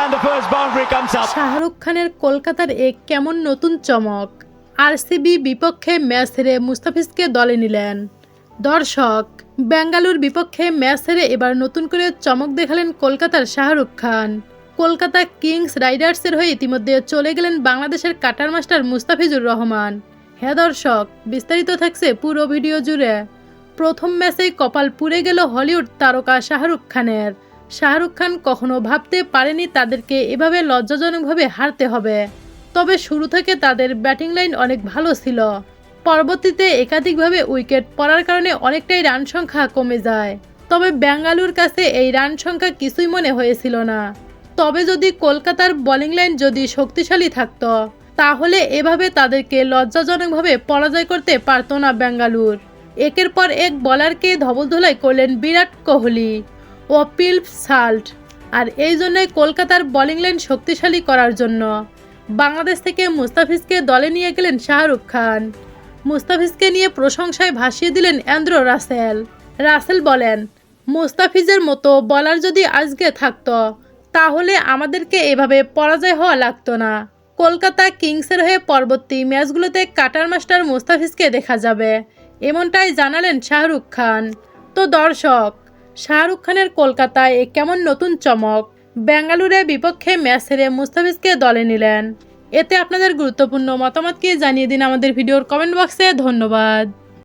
And the first boundary comes up. Shahrukh খানের কলকাতার এক কেমন নতুন চমক? আরসিবি বিপক্ষে ম্যাচ হেরে মুস্তাফিজকে দলে নিলেন। দর্শক বেঙ্গালুর বিপক্ষে ম্যাচ হেরে এবার নতুন করে চমক দেখালেন কলকাতার শাহরুখ খান। কলকাতা কিংস রাইডার্সের হয়ে ইতিমধ্যে চলে গেলেন বাংলাদেশের কাটার মাস্টার মুস্তাফিজুর রহমান। হ্যাঁ দর্শক, বিস্তারিত থাকছে পুরো ভিডিও জুড়ে। প্রথম ম্যাচেই কপাল পুড়ে গেল হলিউড তারকা শাহরুখ খানের। শাহরুখ খান কখনো ভাবতে পারেনি তাদেরকে এভাবে লজ্জাজনকভাবে হারতে হবে। তবে শুরু থেকে তাদের ব্যাটিং লাইন অনেক ভালো ছিল। পরবর্তীতে একাধিকভাবে উইকেট পড়ার কারণে অনেকটাই রান সংখ্যা কমে যায়। তবে বেঙ্গালুর কাছে এই রান সংখ্যা কিছুই মনে হয়েছিল না। তবে যদি কলকাতার বোলিং লাইন যদি শক্তিশালী থাকত, তাহলে এভাবে তাদেরকে লজ্জাজনকভাবে পরাজয় করতে পারতো না বেঙ্গালুর একের পর এক বলারকে ধবলধোলাই করলেন বিরাট কোহলি। ও পিল্প সাল্ট। আর এই জন্যই কলকাতার বোলিং লাইন শক্তিশালী করার জন্য। বাংলাদেশ থেকে মুস্তাফিজকে দলে নিয়ে গেলেন শাহরুখ খান। মুস্তাফিজকে নিয়ে প্রশংসায় ভাসিয়ে দিলেন অ্যান্দ্রো রাসেল। রাসেল বলেন, মুস্তাফিজের মতো বলার যদি আজকে থাকতো, তাহলে আমাদেরকে এভাবে পরাজয় হওয়া লাগতো না। কলকাতা কিংসের হয়ে পরবর্তী ম্যাচগুলোতে কাটার মাস্টার মুস্তাফিজকে দেখা যাবে। এমনটাই জানালেন শাহরুখ খান। তো দর্শক শাহরুখ খানের কলকাতায় কেমন নতুন চমক? বেঙ্গালুরে বিপক্ষে ম্যাচ হেরে মুস্তাফিজকে দলে নিলেন। এতে আপনাদের গুরুত্বপূর্ণ মতামতকে জানিয়ে দিন আমাদের ভিডিওর কমেন্ট বক্সে। ধন্যবাদ।